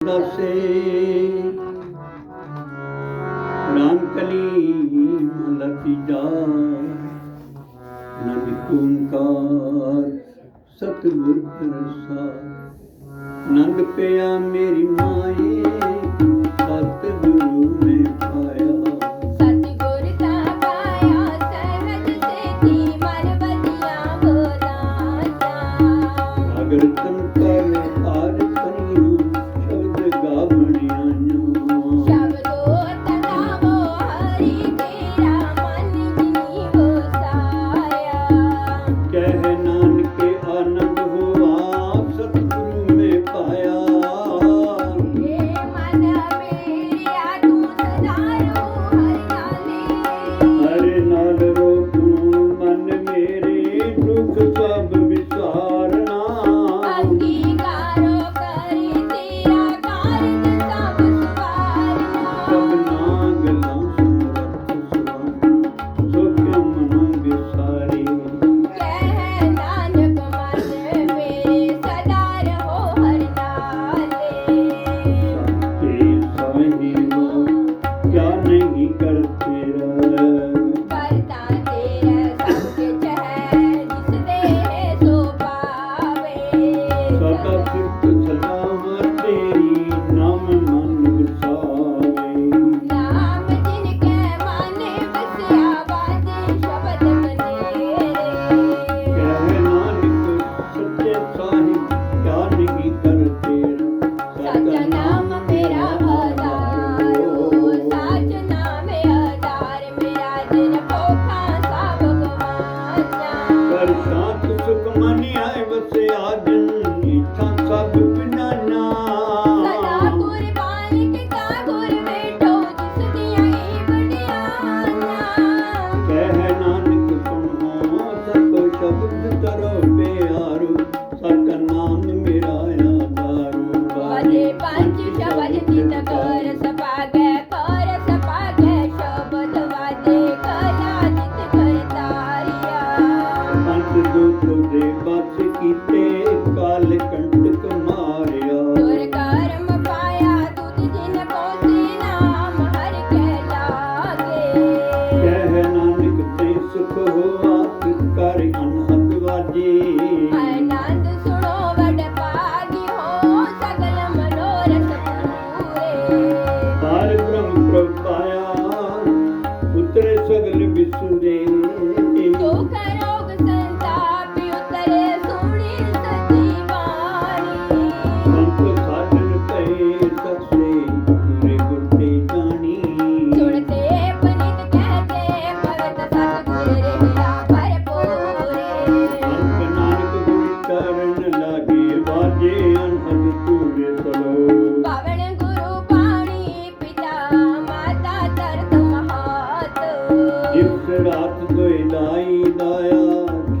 ਦਸੇ। ਕਲੀ ਮਹਲਾ ਤੀਜਾ ਸਤਿਗੁਰ ਪ੍ਰਸਾਦ। ਨੰਦ ਪਿਆ ਮੇਰੀ ਮਾਈ again. ਸਾਹਿਬ ਗਿਆਨ ਨਿਕੀਤਨ ਤੇਰ। ਸਤਨਾਮ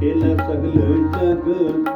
ਖੇਲ ਸਗਲ ਜਗ